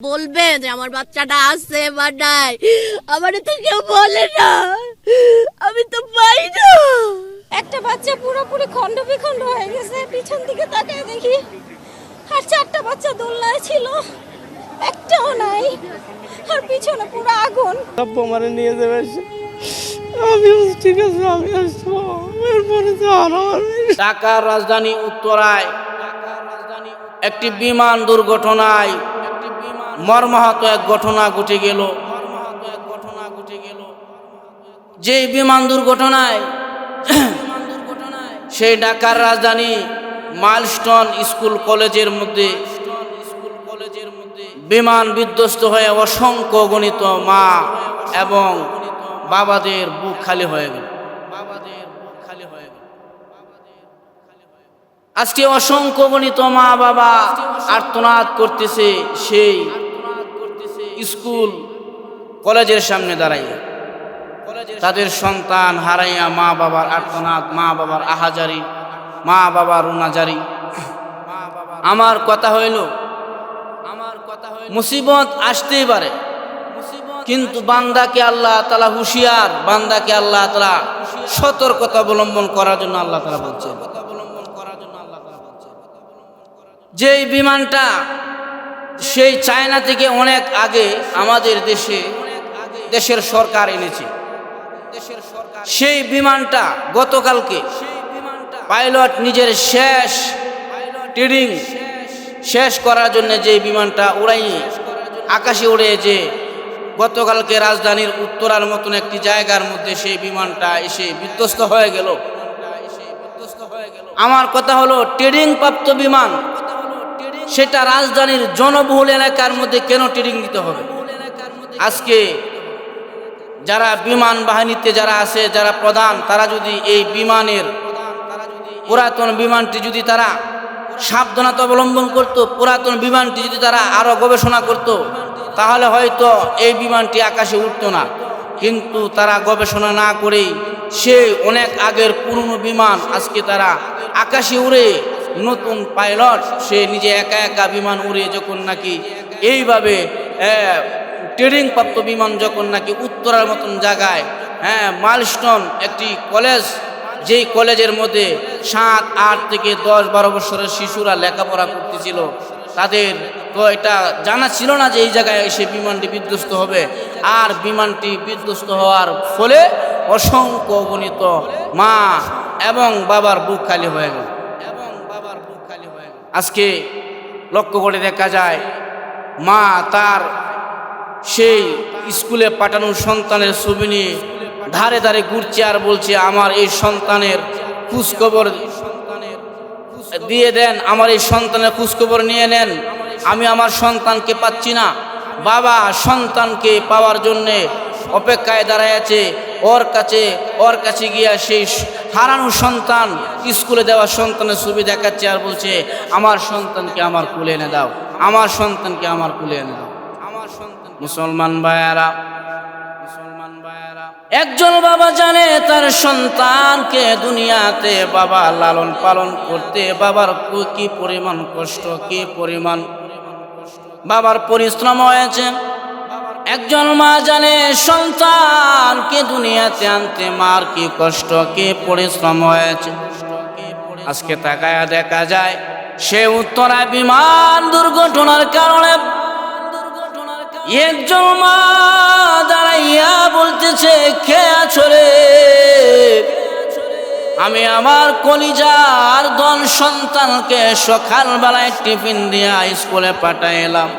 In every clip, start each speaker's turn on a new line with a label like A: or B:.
A: বলবে যে আমার বাচ্চাটা আছে বা নাই। আমার তো কেউ বলে না। আমি তো পাই না।
B: একটা বাচ্চা পুরোপুরি খণ্ড বিখণ্ড হয়ে গেছে পিছন দিকে তাকায় দেখি। আর চারটা বাচ্চা দোলনায় ছিল একটাও নাই। আর পিছনে পুরো আগুন।
C: আব্বু আমারে নিয়ে যাবে আমি ঠিক আছে আমি আসব। এরপরে তো আরও ঢাকার রাজধানী উত্তরায় একটি বিমান দুর্ঘটনায় মর্মাহত এক ঘটনা ঘটে গেল। যে বিমান দুর্ঘটনায়, সেই ঢাকার রাজধানী মাইলস্টোন স্কুল কলেজের মধ্যে বিমান বিধ্বস্ত হয়ে অসংখ্য গণিত মা এবং বাবাদের বুক খালি হয়ে গেল বাবাদের বুক খালি হয়ে গেল। আজকে অসংখ্য গণিত মা বাবা আর্তনাদ করতেছে সেই স্কুল, কলেজের সামনে দাঁড়াইয়া তাদের সন্তান হারাইয়া মা বাবার আর্তনাদ, মা বাবার আহাজারি, মা বাবার রুনাজারি। আমার কথা হইল আমার কথা হইল মুসিবত আসতেই পারে, কিন্তু বান্দাকে আল্লাহ তালা হুঁশিয়ার, বান্দাকে আল্লাহ তালা সতর্কতা অবলম্বন করার জন্য আল্লাহ তালা বলছেন। যেই বিমানটা সেই চায়না থেকে অনেক আগে আমাদের দেশে, দেশের সরকার এনেছে। সেই বিমানটা গতকালকে পাইলট নিজের শেষ ট্রেনিং শেষ করার জন্য যে বিমানটা উড়াই আকাশে উড়ে যে গতকালকে রাজধানীর উত্তরার মতন একটি জায়গার মধ্যে সেই বিমানটা এসে বিধ্বস্ত হয়ে গেল। আমার কথা হলো ট্রেনিং প্রাপ্ত বিমান সেটা রাজধানীর জনবহুল এলাকার মধ্যে কেন ট্রেনিং দিতে হবে? আজকে যারা বিমান বাহিনীতে যারা আছে, যারা প্রধান, তারা যদি এই বিমানের পুরাতন বিমানটি যদি তারা সাবধানতা অবলম্বন করত, পুরাতন বিমানটি যদি তারা আরও গবেষণা করত, তাহলে হয়তো এই বিমানটি আকাশে উঠত না। কিন্তু তারা গবেষণা না করেই সে অনেক আগের পুরনো বিমান আজকে তারা আকাশে উড়ে নতুন পাইলট, সে নিজে একা একা বিমান উড়ে যখন নাকি এইভাবে ট্রেনিং প্রাপ্ত বিমান যখন নাকি উত্তরার মতন জায়গায় হ্যাঁ মাইলস্টোন একটি কলেজ, যেই কলেজের মধ্যে সাত, আট থেকে দশ, বারো বছরের শিশুরা লেখাপড়া করতেছিল, তাদের তো এটা জানা ছিল না যে এই জায়গায় এসে বিমানটি বিধ্বস্ত হবে। আর বিমানটি বিধ্বস্ত হওয়ার ফলে অসংখ্য গণিত মা এবং বাবার বুক খালি হয়ে গেল এবং বাবার বুক খালি হয়ে গেল আজকে লক্ষ্য করে দেখা যায়, মা তার সেই স্কুলে পাঠানো সন্তানের ছবি নিয়ে ধারে ধারে ঘুরছে আর বলছে, আমার এই সন্তানের খোঁজখবর দিয়ে দেন, আমার এই সন্তানের খোঁজখবর নিয়ে নেন। আমি আমার সন্তানকে পাচ্ছি না। বাবা সন্তানকে পাওয়ার জন্যে অপেক্ষায় দাঁড়ায় আছে। ওর কাছে ওর কাছে গিয়া সেই হারানো সন্তান স্কুলে দেওয়া সন্তানের ছবি দেখাচ্ছে আর বলছে, আমার সন্তানকে আমার কুলে এনে দাও, আমার সন্তানকে আমার কুলে এনে দাও। আমার সন্তান মুসলমান ভাইয়ারা একজন বাবা জানে তার সন্তানকে দুনিয়াতে বাবা লালন পালন করতে, বাবার কি পরিমাণ কষ্ট, কি পরিমাণ বাবার পরিশ্রম হয়েছে। একজন মা জানে সন্তানকে দুনিয়াতে আনতে, মার কি কষ্ট, কি পরিশ্রম হয়েছে? আজকে তাকায়া দেখা যায়, সে উত্তরা বিমান দুর্ঘটনার কারণে একজন মা দাঁড়াইয়া বলতেছে, কে আছরে আমি আমার কলিজার দল সন্তানকে সকালবেলায় টিফিন দিয়া স্কুলে পাঠাইলাম।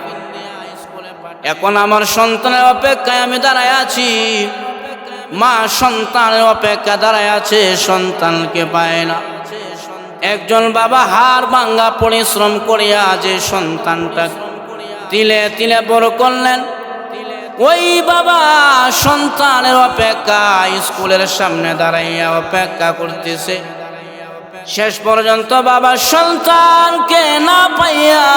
C: এখন আমার সন্তানের অপেক্ষায় আমি দাঁড়ায় আছি। মা সন্তানের অপেক্ষা দাঁড়ায় আছে, সন্তানকে পায় না। একজন বাবা হার ভাঙ্গা পরিশ্রম করিয়া যে সন্তানটা তিলে তিলে বড় করলেন, ওই বাবা সন্তানের অপেক্ষা স্কুলের সামনে দাঁড়াইয়া অপেক্ষা করতেছে। শেষ পর্যন্ত বাবা সন্তানকে না পাইয়া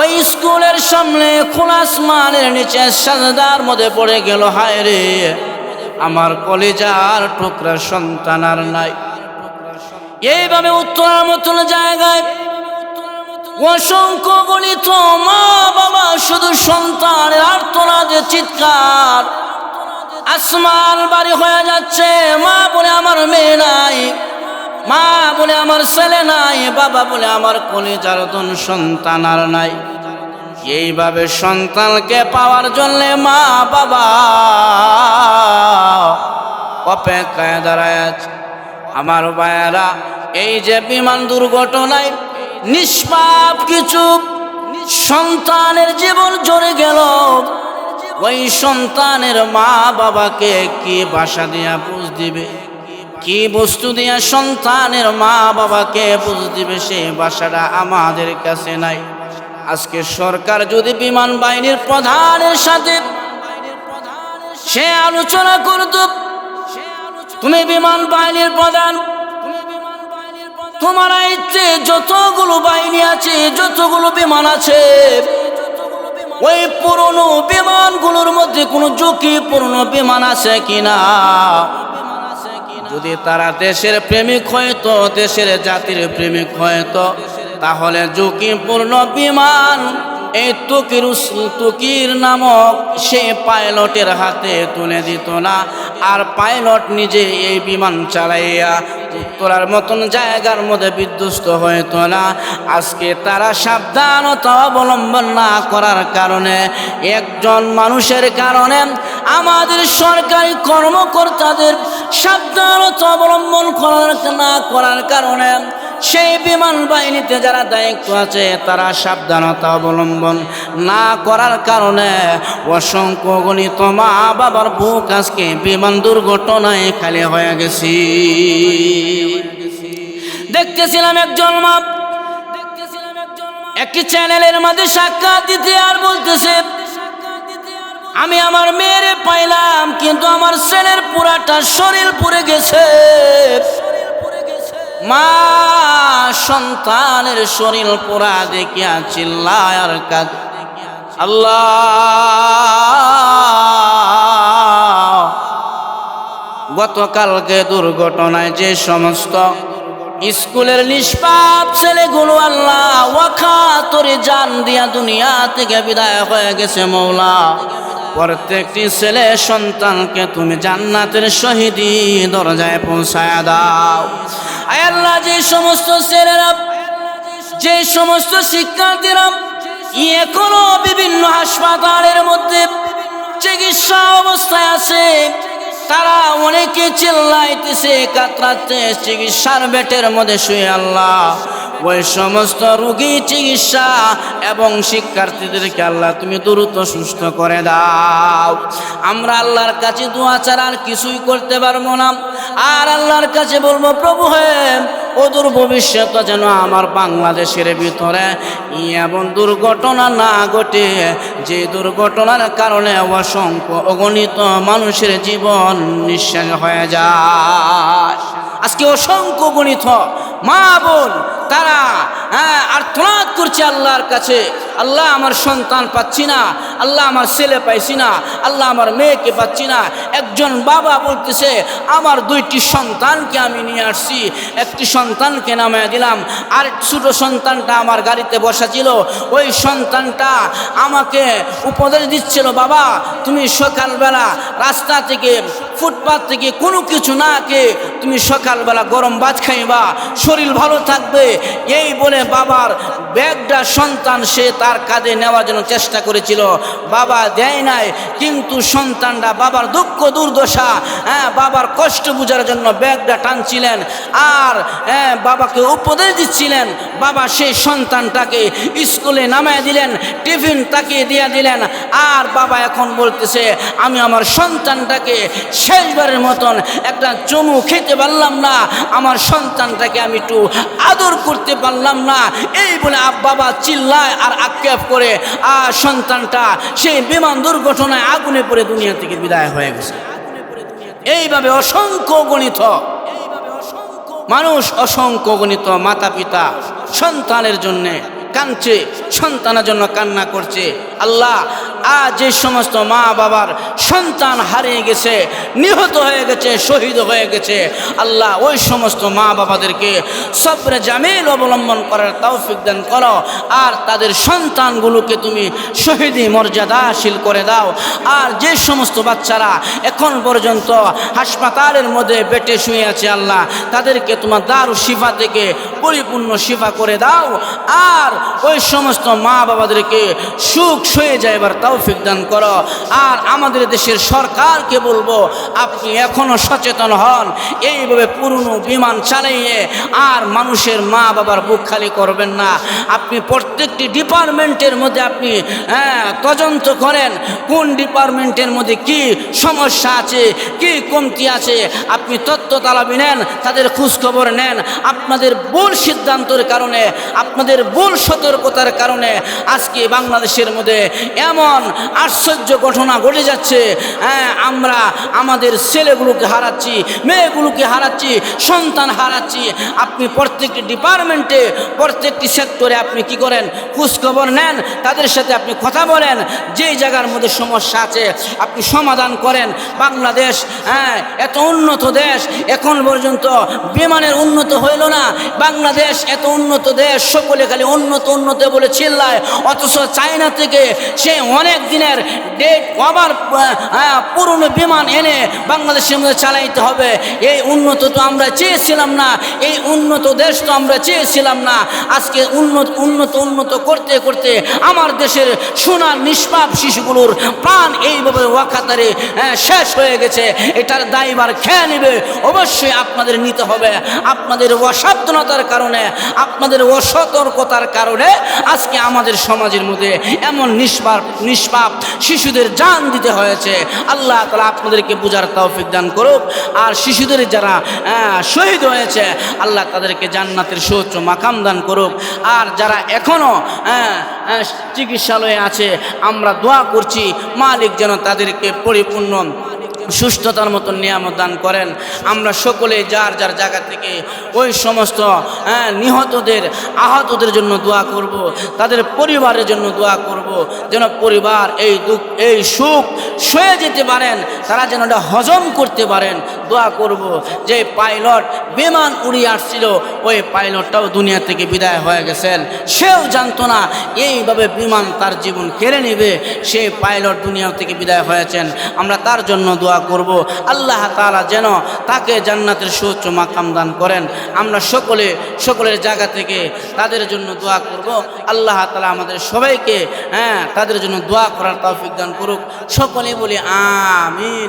C: ওই স্কুলের সামনে খোলা আসমানের নিচে সাজদার মধ্যে পড়ে গেল, হায় রে। আমার কলেজার টুকরা সন্তান আর নাই। এইভাবে উত্তরার মতন জায়গায় অসংখ্য গণিত মা বাবা শুধু সন্তানের আর্তনাদে, চিৎকার। আসমান বাড়ি হয়ে যাচ্ছে, মা বলে আমার মেয়ে নাই। মা বলে আমার ছেলে নাই, বাবা বলে আমার কলিজার ধন সন্তান আর নাই। এইভাবে সন্তানকে পাওয়ার জন্য মা, বাবা অপেক্ষায় দাঁড়ায় আছে। আমার ভাইয়েরা, এই যে বিমান দুর্ঘটনায় নিষ্পাপ কিছু সন্তানের জীবন জড়ে গেল। ওই সন্তানের মা বাবাকে কি বাসা দিয়া বুঝ দিবে? কি বস্তু দিয়া সন্তানের মা বাবাকে বুঝ দিবে সেই বাসাটা আমাদের কাছে নাই। আজকে সরকার যদি বিমান বাহিনীর প্রধানের সাথে সে আলোচনা করত, তুমি বিমান বাহিনীর প্রধান, তোমার আইতে যতগুলো বাহিনী আছে, যতগুলো বিমান আছে, ওই পুরনো বিমানগুলোর মধ্যে কোনো ঝুঁকিপূর্ণ বিমান আছে কিনা? যদি তারা দেশের প্রেমিক হয়তো দেশের জাতির প্রেমিক হয়তো তাহলে ঝুঁকিপূর্ণ বিমান এই তুকির তুকির নামক সে পাইলটের হাতে তুলে দিত না। আর পাইলট নিজে এই বিমান চালাইয়া উত্তরার মতন জায়গার মধ্যে বিধ্বস্ত হইতো না। আজকে তারা সাবধানতা অবলম্বন না করার কারণে একজন মানুষের কারণে আমাদের সরকারি কর্মকর্তাদের সাবধানতা অবলম্বন করার না করার কারণে সেই বিমান বাহিনীতে যারা দায়িত্ব আছে, তারা সাবধানতা অবলম্বন না করার কারণে অসংখ্য গণিত মা বাবার বুক আজকে বিমান দুর্ঘটনায় খালি হয়ে গেছি। দেখতেছিলাম একজন মা দেখতেছিলাম একটি চ্যানেলের মধ্যে সাক্ষাৎ দিতে আর বলতেছে আমি আমার মেয়েরে পাইলাম, কিন্তু আমার ছেলের পুরাটা শরীর পুড়ে গেছে। মা, সন্তানের শরীর পোড়া দেখিয়া চিল্লায় আর কাঁদ। আল্লাহ! গতকালকে দুর্ঘটনায় যে সমস্ত স্কুলের নিষ্পাপ ছেলেগুলো আল্লাহ ওয়াখা তোরে জান দিয়া দুনিয়া থেকে বিদায় হয়ে গেছে মৌলা। প্রত্যেকটি ছেলে সন্তানকে তুমি জান্নাতের শহীদি দরজায় পৌঁছায় দাও। আল্লাহ, যে সমস্ত ছেলেরা, যে সমস্ত শিক্ষার্থীরা এখনও বিভিন্ন হাসপাতালের মধ্যে চিকিৎসা অবস্থায় আছে তারা অনেকে চিল্লাইতেছে, কাতরাচ্ছে, চিকিৎসার বেটের মধ্যে শুয়ে আল্লাহ। ওই সমস্ত রুগী চিকিৎসা এবং শিক্ষার্থীদেরকে আল্লাহ তুমি দ্রুত সুস্থ করে দাও। আমরা আল্লাহর কাছে দোয়া ছাড়া আর কিছুই করতে পারব না। আর আল্লাহর কাছে বলব, প্রভু হে অদূর ভবিষ্যৎ যেন আমার বাংলাদেশের ভিতরে এমন দুর্ঘটনা না ঘটে, যে দুর্ঘটনার কারণে অসংখ্য অগণিত মানুষের জীবন নিঃশ্বাস হয়ে যায়। আজকে অসংখ্য গণিত মা বোন, তারা হ্যাঁ আর আর্তনাদ করছে আল্লাহর কাছে। আল্লাহ আমার সন্তান পাচ্ছি না, আল্লাহ আমার ছেলে পাইছি না, আল্লাহ আমার মেয়েকে পাচ্ছি না। একজন বাবা বলতেছে, আমার দুইটি সন্তানকে আমি নিয়ে আসছি। একটি সন্তানকে নামায় দিলাম, আর ছোটো সন্তানটা আমার গাড়িতে বসা ছিল ওই সন্তানটা আমাকে উপদেশ দিচ্ছিল, বাবা, তুমি সকালবেলা রাস্তা থেকে ফুটপাথ থেকে কোনো কিছু না খেয়ে, তুমি সকালবেলা গরম ভাত খাইবা, শরীর ভালো থাকবে। এই বলে বাবার ব্যাগটা সন্তান সে তার কাঁধে নেওয়ার জন্য চেষ্টা করেছিল। বাবা দেয় নাই, কিন্তু সন্তানটা বাবার দুঃখ দুর্দশা হ্যাঁ বাবার কষ্ট বোঝার জন্য ব্যাগটা টানছিলেন আর হ্যাঁ বাবাকে উপদেশ দিচ্ছিলেন। বাবা সেই সন্তানটাকে স্কুলে নামায় দিলেন, টিফিন তাকে দিয়ে দিলেন আর বাবা এখন বলতেছে, আমি আমার সন্তানটাকে শেষবারের মতন একটা চুমু খেতে পারলাম না। আমার সন্তানটাকে আমি একটু আদর করতে পারলাম না। এই বলে বাবা চিল্লায় আর আক্ষেপ করে, আর সন্তানটা সেই বিমান দুর্ঘটনায় আগুনে পড়ে দুনিয়া থেকে বিদায় হয়ে গেছে। এইভাবে অসংখ্য গণিত। মানুষ অসংখ্য গণিত মাতা পিতা সন্তানের জন্যে কাঁদছে, সন্তানের জন্য কান্না করছে। আল্লাহ আর যে সমস্ত মা বাবার সন্তান হারিয়ে গেছে, নিহত হয়ে গেছে, শহীদ হয়ে গেছে। আল্লাহ ওই সমস্ত মা বাবাদেরকে সবরে জামিল অবলম্বন করার তৌফিক দান করো। আর তাদের সন্তানগুলোকে তুমি শহীদি মর্যাদাশীল করে দাও। আর যে সমস্ত বাচ্চারা এখন পর্যন্ত হাসপাতালের মধ্যে বেটে শুয়ে আছে আল্লাহ, তাদেরকে তোমার দারু শিফা থেকে পরিপূর্ণ শিফা করে দাও। আর ওই সমস্ত মা বাবাদেরকে সুখ শুয়ে যাইবার তৌফিক দান করো। আর আমাদের দেশের সরকারকে বলব, আপনি এখনও সচেতন হন। এইভাবে পুরনো বিমান চালিয়ে আর মানুষের মা বাবার বুক খালি করবেন না। আপনি প্রত্যেকটি ডিপার্টমেন্টের মধ্যে আপনি হ্যাঁ তদন্ত করেন, কোন ডিপার্টমেন্টের মধ্যে কি সমস্যা আছে, কি কমতি আছে। আপনি তত্ত্ব তালাবি নেন, তাদের খোঁজখবর নেন। আপনাদের ভুল সিদ্ধান্তের কারণে, আপনাদের ভুল সতর্কতার কারণে আজকে বাংলাদেশের মধ্যে এমন আশ্চর্য ঘটনা ঘটে যাচ্ছে। হ্যাঁ আমরা আমাদের ছেলেগুলোকে হারাচ্ছি, মেয়েগুলোকে হারাচ্ছি, সন্তান হারাচ্ছি। আপনি প্রত্যেকটি ডিপার্টমেন্টে, প্রত্যেকটি সেক্টরে আপনি কি করেন? খোঁজখবর নেন, তাদের সাথে আপনি কথা বলেন। যেই জায়গার মধ্যে সমস্যা আছে, আপনি সমাধান করেন। বাংলাদেশ হ্যাঁ এত উন্নত দেশ, এখন পর্যন্ত বিমানের উন্নত হইল না। বাংলাদেশ এত উন্নত দেশ, সকলে খালি উন্নত উন্নত বলে চিল্লায়। অথচ চায়না থেকে সে অনেক দিনের ডেট আবার পুরনো বিমান এনে বাংলাদেশের মধ্যে চালাইতে হবে। এই উন্নত তো আমরা চেয়েছিলাম না, এই উন্নত দেশ তো আমরা চেয়েছিলাম না। আজকে উন্নত উন্নত উন্নত করতে করতে আমার দেশের সোনার নিষ্পাপ শিশুগুলোর প্রাণ এইভাবে ওয়াকাতারে শেষ হয়ে গেছে। এটার দায়বার খেয়ে নেবে? অবশ্যই আপনাদের নিতে হবে। আপনাদের অসাবধানতার কারণে, আপনাদের অসতর্কতার কারণে আজকে আমাদের সমাজের মধ্যে এমন নিষ্পাপ নিষ্পাপ শিশুদের জান দিতে হয়েছে। আল্লাহ তালা আপনাদেরকে বুঝার তৌফিক দান করুক। আর শিশুদের যারা শহীদ হয়েছে, আল্লাহ তাদেরকে জান্নাতের সুউচ্চ মাকাম দান করুক। আর যারা এখনও চিকিৎসালয়ে আছে, আমরা দোয়া করছি, মালিক যেন তাদেরকে পরিপূর্ণ সুস্থতার মতো নিয়ামত দান করেন আমরা সকলে যার যার জায়গা থেকে ওই সমস্ত হ্যাঁ, নিহতদের আহতদের জন্য দোয়া করব। তাদের পরিবারের জন্য দোয়া করব। যেন পরিবার এই দুঃখ এই সুখ সয়ে যেতে পারেন তারা যেন এটা হজম করতে পারেন দোয়া করব যে পাইলট বিমান উড়িয়ে আসছিল ওই পাইলটটাও দুনিয়া থেকে বিদায় হয়ে গেছেন সেও জানতো না এইভাবে বিমান তার জীবন কেড়ে নেবে সে পাইলট দুনিয়া থেকে বিদায় হয়েছেন আমরা তার জন্য দোয়া করব। আল্লাহ তালা যেন তাকে জান্নাতের সুউচ্চ মাকাম দান করেন। আমরা সকলে, সকলের জায়গা থেকে তাদের জন্য দোয়া করব। আল্লাহ তালা আমাদের সবাইকে হ্যাঁ তাদের জন্য দোয়া করার তৌফিক দান করুক। সকলে বলি, আমিন।